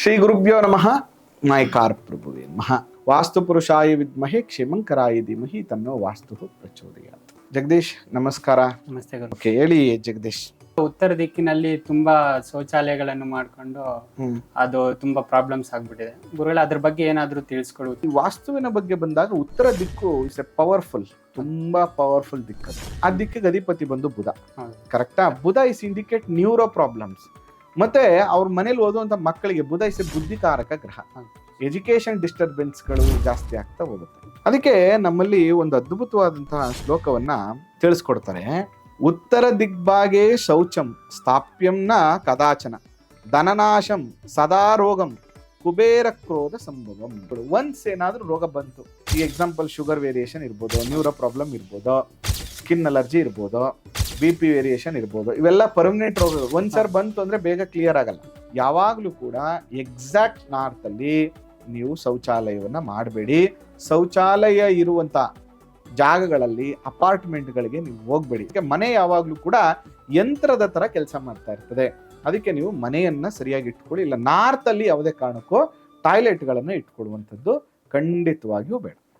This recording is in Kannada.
ಶ್ರೀ ಗುರುಭ್ಯೋ ನಮಃ. ನಾಯಕಾರ ಪ್ರಭುವೇ ನಮಃ. ವಾಸ್ತು ಪುರುಷಾಯ ವಿದ್ಮಹೆ ಕ್ಷೇಮಂಕರಾಯ ಧೀಮಹಿ ತನ್ನೋ ವಾಸ್ತು ಪ್ರಚೋದಯಾತ್. ಜಗದೀಶ್ ನಮಸ್ಕಾರ. ನಮಸ್ತೆ ಗುರು. ಓಕೆ ಹೇಳಿ ಜಗದೀಶ್. ಉತ್ತರ ದಿಕ್ಕಿನಲ್ಲಿ ತುಂಬಾ ಶೌಚಾಲಯಗಳನ್ನು ಮಾಡ್ಕೊಂಡು ಅದು ತುಂಬಾ ಪ್ರಾಬ್ಲಮ್ಸ್ ಆಗ್ಬಿಟ್ಟಿದೆ. ಗುರುಗಳ ಅದ್ರ ಬಗ್ಗೆ ಏನಾದ್ರೂ ತಿಳಿಸ್ಕೊಡು. ಈ ವಾಸ್ತುವಿನ ಬಗ್ಗೆ ಬಂದಾಗ ಉತ್ತರ ದಿಕ್ಕು ಇಸ್ ಎ ಪವರ್ಫುಲ್ ತುಂಬಾ ಪವರ್ಫುಲ್ ದಿಕ್ಕು ಆ ದಿಕ್ಕಿಗೆ ಅಧಿಪತಿ ಬಂದು ಬುಧ. ಕರೆಕ್ಟಾ ಬುಧ ಇಸ್ ಇಂಡಿಕೇಟ್ ನ್ಯೂರೋ ಪ್ರಾಬ್ಲಮ್ಸ್ ಮತ್ತೆ ಅವ್ರ ಮನೇಲಿ ಓದುವಂತ ಮಕ್ಕಳಿಗೆ ಬುಧ ಇಸ್ ಎ ಬುದ್ಧಿಕಾರಕ ಗ್ರಹ. ಎಜುಕೇಶನ್ ಡಿಸ್ಟರ್ಬೆನ್ಸ್ಗಳು ಜಾಸ್ತಿ ಆಗ್ತಾ ಹೋಗುತ್ತೆ. ಅದಕ್ಕೆ ನಮ್ಮಲ್ಲಿ ಒಂದು ಅದ್ಭುತವಾದಂತಹ ಶ್ಲೋಕವನ್ನ ತಿಳಿಸ್ಕೊಡ್ತಾರೆ. ಉತ್ತರ ದಿಗ್ಭಾಗೆ ಶೌಚಂ ಸ್ಥಾಪ್ಯಂನ ಕದಾಚನ ಧನನಾಶಂ ಸದಾ ರೋಗಂ ಕುಬೇರ ಕ್ರೋಧ ಸಂಭವಂ. ಒನ್ಸ್ ಏನಾದರೂ ರೋಗ ಬಂತು. ಈ ಎಕ್ಸಾಂಪಲ್ ಶುಗರ್ ವೇರಿಯೇಷನ್ ಇರ್ಬೋದು ನ್ಯೂರೋ ಪ್ರಾಬ್ಲಮ್ ಇರ್ಬೋದು ಸ್ಕಿನ್ ಅಲರ್ಜಿ ಇರ್ಬೋದು. ಬಿ ಪಿ ವೇರಿಯೇಷನ್ ಇರ್ಬೋದು. ಇವೆಲ್ಲ ಪರ್ಮನೆಂಟ್ ರೋಗಗಳು. ಒಂದ್ಸರ್ ಬಂತು ಅಂದ್ರೆ ಬೇಗ ಕ್ಲಿಯರ್ ಆಗಲ್ಲ. ಯಾವಾಗ್ಲೂ ಕೂಡ ಎಕ್ಸಾಕ್ಟ್ ನಾರ್ತ್ ಅಲ್ಲಿ ನೀವು ಶೌಚಾಲಯವನ್ನ ಮಾಡಬೇಡಿ. ಶೌಚಾಲಯ ಇರುವಂತ ಜಾಗಗಳಲ್ಲಿ ಅಪಾರ್ಟ್ಮೆಂಟ್ಗಳಿಗೆ ನೀವು ಹೋಗ್ಬೇಡಿ. ಮನೆ ಯಾವಾಗ್ಲೂ ಕೂಡ ಯಂತ್ರದ ತರ ಕೆಲಸ ಮಾಡ್ತಾ ಇರ್ತದೆ. ಅದಕ್ಕೆ ನೀವು ಮನೆಯನ್ನ ಸರಿಯಾಗಿ ಇಟ್ಕೊಳ್ಳಿ. ಇಲ್ಲ ನಾರ್ತ್ ಅಲ್ಲಿ ಯಾವುದೇ ಕಾರಣಕ್ಕೂ ಟಾಯ್ಲೆಟ್ಗಳನ್ನು ಇಟ್ಕೊಳ್ಳುವಂಥದ್ದು ಖಂಡಿತವಾಗಿಯೂ ಬೇಡ.